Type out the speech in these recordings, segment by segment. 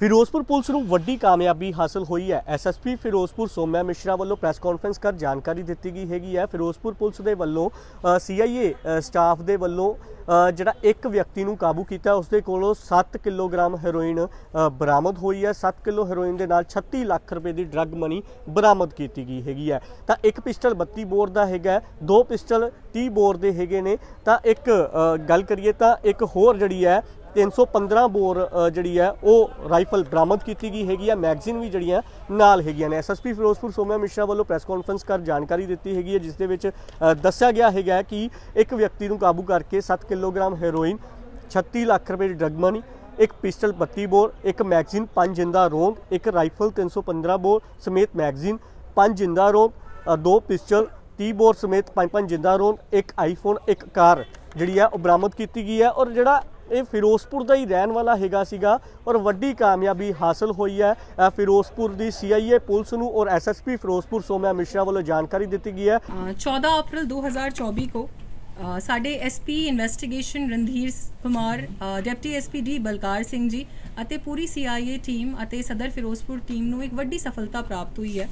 Firozpur police ਨੂੰ ਵੱਡੀ ਕਾਮਯਾਬੀ ਹਾਸਲ ਹੋਈ ਹੈ। ਐਸਐਸਪੀ ਫਿਰੋਜ਼ਪੁਰ ਸੋਮਿਆ ਮਿਸ਼ਰਾ ਵੱਲੋਂ ਪ੍ਰੈਸ ਕਾਨਫਰੰਸ ਕਰ ਜਾਣਕਾਰੀ ਦਿੱਤੀ ਗਈ ਹੈਗੀ ਹੈ। ਫਿਰੋਜ਼ਪੁਰ ਪੁਲਿਸ ਦੇ ਵੱਲੋਂ ਸੀਆਈਏ ਸਟਾਫ ਦੇ ਵੱਲੋਂ ਜਿਹੜਾ ਇੱਕ ਵਿਅਕਤੀ ਨੂੰ ਕਾਬੂ ਕੀਤਾ, ਉਸ ਦੇ ਕੋਲੋਂ 7 ਕਿਲੋਗ੍ਰਾਮ ਹੈਰੋਇਨ ਬਰਾਮਦ ਹੋਈ ਹੈ। 7 ਕਿਲੋ ਹੈਰੋਇਨ ਦੇ ਨਾਲ 36 ਲੱਖ ਰੁਪਏ ਦੀ ਡਰੱਗ ਮਨੀ ਬਰਾਮਦ ਕੀਤੀ ਗਈ ਹੈਗੀ ਹੈ। ਤਾਂ ਇੱਕ ਪਿਸਟਲ 32 ਬੋਰ ਦਾ ਹੈਗਾ ਦੋ ਪਿਸਟਲ 30 ਬੋਰ ਦੇ ਹੈਗੇ ਨੇ। ਤਾਂ ਇੱਕ ਗੱਲ ਕਰੀਏ ਤਾਂ ਇੱਕ ਹੋਰ ਜਿਹੜੀ ਹੈ 315 ਬੋਰ ਜਿਹੜੀ ਹੈ, ਉਹ ਰਾਈਫਲ ਬਰਾਮਦ ਕੀਤੀ ਗਈ ਹੈਗੀ ਹੈ ਮੈਗਜ਼ੀਨ ਵੀ ਜਿਹੜੀਆਂ ਨਾਲ ਹੈਗੀਆਂ ਨੇ। ਐਸਐਸਪੀ ਫਿਰੋਜ਼ਪੁਰ ਸੋਮਿਆ ਮਿਸ਼ਰਾ ਵੱਲੋਂ ਪ੍ਰੈਸ ਕਾਨਫਰੰਸ ਕਰ ਜਾਣਕਾਰੀ ਦਿੱਤੀ ਹੈਗੀ ਹੈ, ਜਿਸ ਦੇ ਵਿੱਚ ਦੱਸਿਆ ਗਿਆ ਹੈਗਾ ਕਿ ਇੱਕ ਵਿਅਕਤੀ ਨੂੰ ਕਾਬੂ ਕਰਕੇ 7 ਕਿਲੋਗ੍ਰਾਮ ਹੈਰੋਇਨ 36 ਲੱਖ ਰੁਪਏ ਦੀ ਡਰਗ ਮਨੀ, ਇੱਕ ਪਿਸਟਲ 32 ਬੋਰ, ਇੱਕ ਮੈਗਜ਼ੀਨ, ਪੰਜ ਜਿੰਦਾ ਰੋਂਦ ਇੱਕ ਰਾਈਫਲ 315 ਬੋਰ ਸਮੇਤ ਮੈਗਜ਼ੀਨ, ਪੰਜ ਜਿੰਦਾ ਰੋਂਦ ਦੋ ਪਿਸਟਲ 30 ਬੋਰ ਸਮੇਤ ਪੰਜ ਪੰਜ ਜਿੰਦਾ ਰੋਂਦ ਇੱਕ ਆਈਫੋਨ, ਇੱਕ ਕਾਰ ਜਿਹੜੀ ਹੈ, ਉਹ ਬਰਾਮਦ ਕੀਤੀ ਗਈ ਹੈ। ਔਰ ਜਿਹੜਾ ਇਹ ਫਿਰੋਜ਼ਪੁਰ ਦਾ ਹੀ ਰਹਿਣ ਵਾਲਾ ਹੈਗਾ ਸੀਗਾ ਔਰ ਵੱਡੀ ਕਾਮਯਾਬੀ ਹਾਸਲ ਹੋਈ ਹੈ। ਫਿਰੋਜ਼ਪੁਰ ਦੀ ਸੀਆਈਏ ਪੁਲਿਸ ਨੂੰ ਔਰ ਐਸਐਸਪੀ ਫਿਰੋਜ਼ਪੁਰ ਸੋਮਿਆ ਮਿਸ਼ਰਾ ਵੱਲੋਂ ਜਾਣਕਾਰੀ ਦਿੱਤੀ ਗਈ ਹੈ। 14 ਅਪ੍ਰੈਲ 2024 ਕੋ ਸਾਡੇ SP investigation Randhir Kumar deputy SP D Balkar Singh ji ਅਤੇ ਪੂਰੀ ਸੀਆਈਏ ਟੀਮ ਅਤੇ ਸਦਰ ਫਿਰੋਜ਼ਪੁਰ ਟੀਮ ਨੂੰ ਇੱਕ ਵੱਡੀ ਸਫਲਤਾ ਪ੍ਰਾਪਤ ਹੋਈ ਹੈ।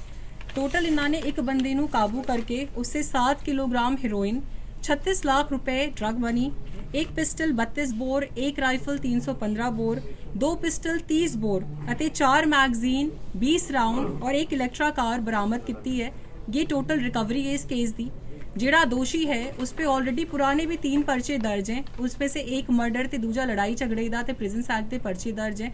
ਟੋਟਲ ਇਹਨਾਂ ਨੇ ਇੱਕ ਬੰਦੇ ਨੂੰ ਕਾਬੂ ਕਰਕੇ ਉਸੇ 7 ਕਿਲੋਗ੍ਰਾਮ ਹੈਰੋਇਨ 36 ਲੱਖ ਰੁਪਏ ਡਰਗ ਮਨੀ ਇੱਕ ਪਿਸਟਲ 32 ਬੋਰ ਇੱਕ ਰਾਈਫਲ 315 ਬੋਰ ਦੋ ਪਿਸਟਲ 30 ਬੋਰ ਅਤੇ ਚਾਰ ਮੈਗਜ਼ੀਨ 20 ਰਾਉਂਡ ਔਰ ਇੱਕ ਇਲੈਕਟਰਾ ਕਾਰ ਬਰਾਮਦ ਕੀਤੀ ਹੈ ये टोटल रिकवरी है इस केस दी ਜਿਹੜਾ ਦੋਸ਼ੀ ਹੈ ਉਸ पे ऑलरेडी ਪੁਰਾਣੇ ਵੀ तीन पर्चे दर्ज हैं उसमें से एक मर्डर ਤੇ ਦੂਜਾ ਲੜਾਈ ਝਗੜੇ ਦਾ ਤੇ ਪ੍ਰਿਜ਼ਨਸ ਐਕਟ ਦੇ ਪਰਚੇ ਦਰਜ ਹੈ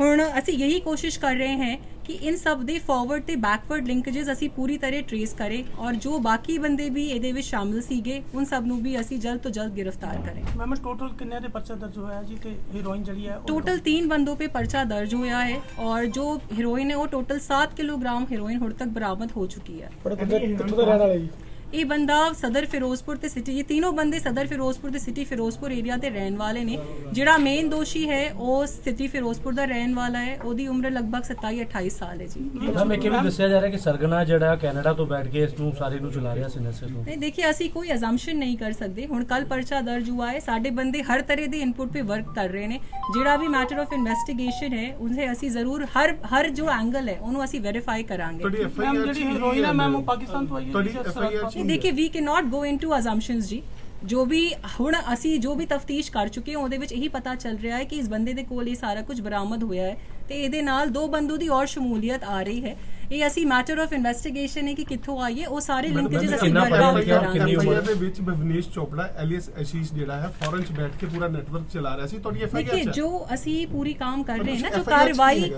ਹੁਣ ਅਸੀਂ ਯਹੀ ਕੋਸ਼ਿਸ਼ ਕਰ ਰਹੇ ਹਾਂ ਕਿ ਇਨ ਸਭ ਦੇ ਫਾਰਵਰਡ ਤੇ ਬੈਕਵਰਡ ਲਿੰਕੇजेस ਅਸੀਂ ਪੂਰੀ ਤਰ੍ਹਾਂ ਟ੍ਰੇਸ ਕਰੇ ਔਰ ਜੋ ਬਾਕੀ ਬੰਦੇ ਵੀ ਇਹਦੇ ਵਿੱਚ ਸ਼ਾਮਲ ਸੀਗੇ ਉਹਨਾਂ ਸਭ ਨੂੰ ਵੀ ਅਸੀਂ ਜਲਦ ਤੋਂ ਜਲਦ ਗ੍ਰਿਫਤਾਰ ਕਰੇ। ਮੈਮ ਟੋਟਲ ਕਿੰਨੇ ਦੇ ਪਰਚਾ ਦਰਜ ਹੋਇਆ ਜੀ ਤੇ ਹੀਰੋਇਨ ਜਿਹੜੀ ਹੈ ਟੋਟਲ 3 ਬੰਦੋ ਤੇ ਪਰਚਾ ਦਰਜ ਹੋਇਆ ਹੈ ਔਰ ਜੋ ਹੀਰੋਇਨ ਹੈ ਉਹ ਟੋਟਲ 7 ਕਿਲੋਗ੍ਰਾਮ ਹੀਰੋਇਨ ਹੁਣ ਤੱਕ ਬਰਾਮਦ ਹੋ ਚੁੱਕੀ ਹੈ। ਕਿੱਥੋਂ ਦਾ ਰਹਿਣ ਵਾਲੇ ਜੀ? ਇਹ ਬੰਦਾ ਸਦਰ ਫਿਰੋਜ਼ਪੁਰ ਤੇ ਸਿਟੀ ਇਹ ਤਿੰਨੋਂ ਬੰਦੇ ਸਦਰ ਫਿਰੋਜ਼ਪੁਰ ਤੇ ਸਿਟੀ ਫਿਰੋਜ਼ਪੁਰ ਏਰੀਆ ਤੇ ਰਹਿਣ ਵਾਲੇ ਨੇ। ਜਿਹੜਾ ਮੇਨ ਦੋਸ਼ੀ ਹੈ ਉਹ ਸਿਟੀ ਫਿਰੋਜ਼ਪੁਰ ਦਾ ਰਹਿਣ ਵਾਲਾ ਹੈ। ਉਹਦੀ ਉਮਰ ਲਗਭਗ 27 28 ਸਾਲ ਹੈ ਜੀ। ਮੈਮ ਇਹ ਵੀ ਦੱਸਿਆ ਜਾ ਰਿਹਾ ਕਿ ਸਰਗਨਾ ਜਿਹੜਾ ਕੈਨੇਡਾ ਤੋਂ ਬੈਠ ਕੇ ਇਸ ਨੂੰ ਸਾਰੇ ਨੂੰ ਚਲਾ ਰਿਹਾ ਸੀ ਨਸ਼ੇ ਨੂੰ ਨਹੀਂ ਦੇਖिए ਅਸੀਂ ਕੋਈ ਅਜ਼ੰਪਸ਼ਨ ਨਹੀਂ ਕਰ ਸਕਦੇ। ਹੁਣ ਕੱਲ ਪਰਚਾ ਦਰਜ ਹੁਆ ਹੈ। ਸਾਡੇ ਬੰਦੇ ਹਰ ਤਰ੍ਹਾਂ ਦੇ ਇਨਪੁਟ ਤੇ ਵਰਕ ਕਰ ਰਹੇ ਨੇ। ਜਿਹੜਾ ਵੀ ਮੈਟਰ ਆਫ ਇਨਵੈਸਟੀਗੇਸ਼ਨ ਹੈ ਉਸੇ ਅਸੀਂ ਜ਼ਰੂਰ ਹਰ ਹਰ ਜੋ ਐਂਗਲ ਹੈ ਉਹਨੂੰ ਅਸੀਂ ਵੈਰੀਫਾਈ ਕਰਾਂਗੇ। ਮੈਮ ਜਿਹੜੀ ਹੀਰੋਇਨ ਹੈ ਮੈਮ ਉਹ ਪਾਕਿਸਤਾਨ ਤੋਂ ਆਈ ਹੈ ਦੇਖिए ਵੀ ਕੈਨ ਨਾਟ ਗੋ ਇਨਟੂ ਅਜ਼ੰਪਸ਼ਨਸ ਜੀ ਜੋ ਵੀ ਹੁਣ ਅਸੀਂ ਜੋ ਵੀ ਤਫਤੀਸ਼ ਕਰ ਚੁੱਕੇ ਹਾਂ ਉਹਦੇ ਵਿੱਚ ਇਹੀ ਪਤਾ ਚੱਲ ਰਿਹਾ ਹੈ ਕਿ ਇਸ ਬੰਦੇ ਦੇ ਕੋਲ ਇਹ ਸਾਰਾ ਕੁਝ ਬਰਾਮਦ ਹੋਇਆ ਹੈ ਤੇ ਇਹਦੇ ਨਾਲ ਦੋ ਬੰਦੂ ਦੀ ਔਰ ਸ਼ਮੂਲੀਅਤ ਆ ਰਹੀ ਹੈ ਇਹ ਅਸੀਂ ਮੈਟਰ ਆਫ ਇਨਵੈਸਟੀਗੇਸ਼ਨ ਹੈ ਕਿ ਕਿੱਥੋਂ ਆਈ ਉਹ ਸਾਰੇ ਲਿੰਕੇजेस ਅਸੀਂ ਵਰਕਆਊਟ ਕਰਾਂਗੇ। ਕਿੰਨੀ ਦੇ ਵਿੱਚ ਬਵਨੀਸ਼ ਚੋਪੜਾ ਐਲੀਅਸ ਅਸ਼ੀਸ਼ ਜਿਹੜਾ ਹੈ ਫੋਰਨ ਬੈਠ ਕੇ ਪੂਰਾ ਨੈਟਵਰਕ ਚਲਾ ਰਿਹਾ ਸੀ। ਤੁਹਾਡੀ ਐਫਆਈਆਰ ਦੇਖਿਏ ਜੋ ਅਸੀਂ ਪੂਰੀ ਕੰਮ ਕਰ ਰਹੇ ਨਾ ਜੋ ਕਾਰਵਾਈ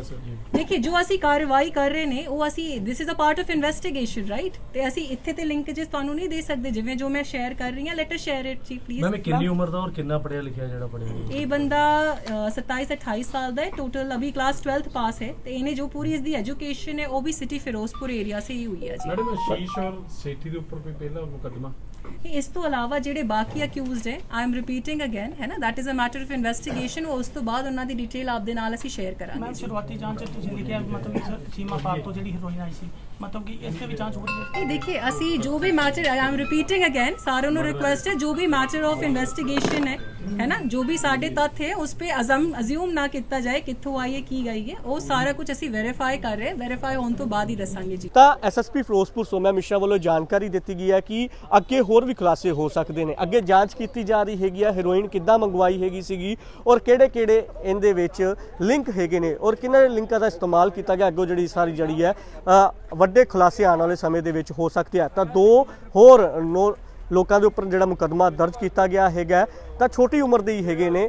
ਦੇਖਿਏ ਜੋ ਅਸੀਂ ਕਾਰਵਾਈ ਕਰ ਰਹੇ ਨੇ ਉਹ ਅਸੀਂ this is a part of investigation right ਤੇ ਅਸੀਂ ਇੱਥੇ ਤੇ ਲਿੰਕੇजेस ਤੁਹਾਨੂੰ ਨਹੀਂ ਦੇ ਸਕਦੇ ਜਿਵੇਂ ਜੋ ਮੈਂ ਸ਼ੇਅਰ ਕਰ ਰਹੀ ਹਾਂ ਲੈਟ ਅਸ ਸ਼ੇਅਰ ਇਟ ਜੀ ਪਲੀਜ਼ ਮੈਂ ਕਿੰਨੀ ਉਮਰ ਦਾ ਔਰ ਕਿੰਨਾ ਪੜਿਆ ਲਿਖਿਆ ਜਿਹੜਾ ਪੜਿਆ ਇਹ ਬੰਦਾ 27 28 ਸਾਲ ਦਾ ਹੈ ਟੋਟਲ ਅਭੀ ਕਲਾਸ 12th ਪਾਸ ਹੈ ਤੇ ਇਹਨੇ ਜੋ ਪੂਰੀ ਇਸ ਦੀ ਐਜੂਕੇਸ਼ਨ ਹੈ ਉਹ ਵੀ ਸਿਟੀ ਫਿਰੋਜ਼ਪੁਰ ਏਰੀਆ ਸੇ ਹੀ ਹੋਈ ਹੈ ਜੀ। ਮੈਡਮ ਸ਼ੀਸ਼ ਔਰ ਸੇਠੀ ਦੇ ਉੱਪਰ ਕੋਈ ਪਹਿਲਾ ਮੁਕੱਦਮਾ? ਇਸ ਤੋਂ ਇਲਾਵਾ ਜਿਹੜੇ ਬਾਕੀ ਅਕਿਊਜ਼ਡ ਹੈ ਆਈ ਐਮ ਰਿਪੀਟਿੰਗ ਅਗੇਨ ਹੈ ਨਾ? That is a matter of investigation ਉਸ ਤੋਂ ਬਾਅਦ ਉਹਨਾਂ ਦੀ ਡਿਟੇਲ ਆਪਦੇ ਨਾਲ ਅਸੀਂ ਸ਼ੇਅਰ ਕਰਾਂਗੇ। ਜੀ। ਸ਼ੁਰੂਆਤੀ ਜਾਂਚ ਤੁਸੀਂ ਲਿਖਿਆ ਮਤਲਬ ਸੀਮਾ ਪਾਰ ਤੋਂ ਜਿਹੜੀ ਹੀਰੋਇਨ ਆਈ ਸੀ। ਮਤਲਬ ਕਿ ਇਸ ਤੇ ਵੀ ਜਾਂਚ ਹੋ ਰਹੀ ਹੈ? ਨਹੀਂ ਦੇਖिए ਅਸੀਂ ਜੋ ਵੀ matter I am repeating again ਸਾਰਿਆਂ ਨੂੰ ਰਿਕੁਐਸਟ ਹੈ ਜੋ ਵੀ ਮੈਟਰ ਆਫ ਇਨਵੈਸਟੀਗੇਸ਼ਨ ਹੈ ਹੈ ਨਾ? ਜੋ ਵੀ ਸਾਡੇ ਤੱਥ ਹੈ ਉਸ पे ਅਜ਼ਮ ਅਜ਼ਿਊਮ ਨਾ ਕੀਤਾ ਜਾਏ ਕਿੱਥੋਂ ਆਈ ਹੈ ਕੀ ਗਈ ਹੈ। ਉਹ ਸਾਰਾ ਕੁਝ ਅਸੀਂ ਵੈਰੀਫਾਈ ਕਰ ਰਹੇ ਹਾਂ। ਵੈਰੀਫਾਈ ਹੋਣ ਤੋਂ ਬਾਅਦ ਹੀ ਦੱਸਾਂਗੇ ਜੀ। ਤਾਂ ਐਸਐਸਪੀ ਫਿਰੋਜ਼ਪੁਰ ਸੋਮਿਆ ਮਿਸ਼ਰਾ ਵੱਲੋਂ ਜਾਣਕਾਰੀ ਦਿੱਤੀ ਗਈ ਹੈ ਕਿ ਅੱਗੇ ਹੋਰ ਵੀ ਖੁਲਾਸੇ ਹੋ ਸਕਦੇ ਨੇ। ਅੱਗੇ ਜਾਂਚ ਕੀਤੀ ਜਾ ਰਹੀ ਹੈਗੀ ਆ ਹੈਰੋਇਨ ਕਿੱਦਾਂ ਮੰਗਵਾਈ ਹੈਗੀ ਸੀਗੀ ਔਰ ਕਿਹੜੇ ਕਿਹੜੇ ਇਹਦੇ ਵਿੱਚ ਲਿੰਕ ਹੈਗੇ ਨੇ ਔਰ ਕਿਹਨਾਂ ਲਿੰਕਾਂ ਦਾ ਇਸਤੇਮਾਲ ਕੀਤਾ ਗਿਆ, ਅੱਗੋਂ ਜਿਹੜੀ ਸਾਰੀ ਜਿਹੜੀ ਹੈ ਵੱਡੇ ਖੁਲਾਸੇ ਆਉਣ ਵਾਲੇ ਸਮੇਂ ਦੇ ਵਿੱਚ ਹੋ ਸਕਦੇ ਆ। ਤਾਂ ਦੋ ਹੋਰ ਨੋ ਲੋਕਾਂ ਦੇ ਉੱਪਰ ਜਿਹੜਾ ਮੁਕੱਦਮਾ ਦਰਜ ਕੀਤਾ ਗਿਆ ਹੈਗਾ, ਤਾਂ ਛੋਟੀ ਉਮਰ ਦੇ ਹੀ ਹੈਗੇ ਨੇ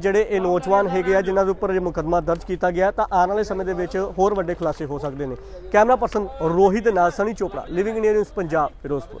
ਜਿਹੜੇ ਇਹ ਨੌਜਵਾਨ ਹੈਗੇ ਆ, ਜਿਨ੍ਹਾਂ ਦੇ ਉੱਪਰ ਇਹ ਮੁਕੱਦਮਾ ਦਰਜ ਕੀਤਾ ਗਿਆ, ਤਾਂ ਆਉਣ ਵਾਲੇ ਸਮੇਂ ਦੇ ਵਿੱਚ ਹੋਰ ਵੱਡੇ ਖੁਲਾਸੇ ਹੋ ਸਕਦੇ ਨੇ। ਕੈਮਰਾ ਪਰਸਨ ਰੋਹਿਤ ਦੇ ਨਾਲ Sunny Chopra living India news Punjab, Firozpur.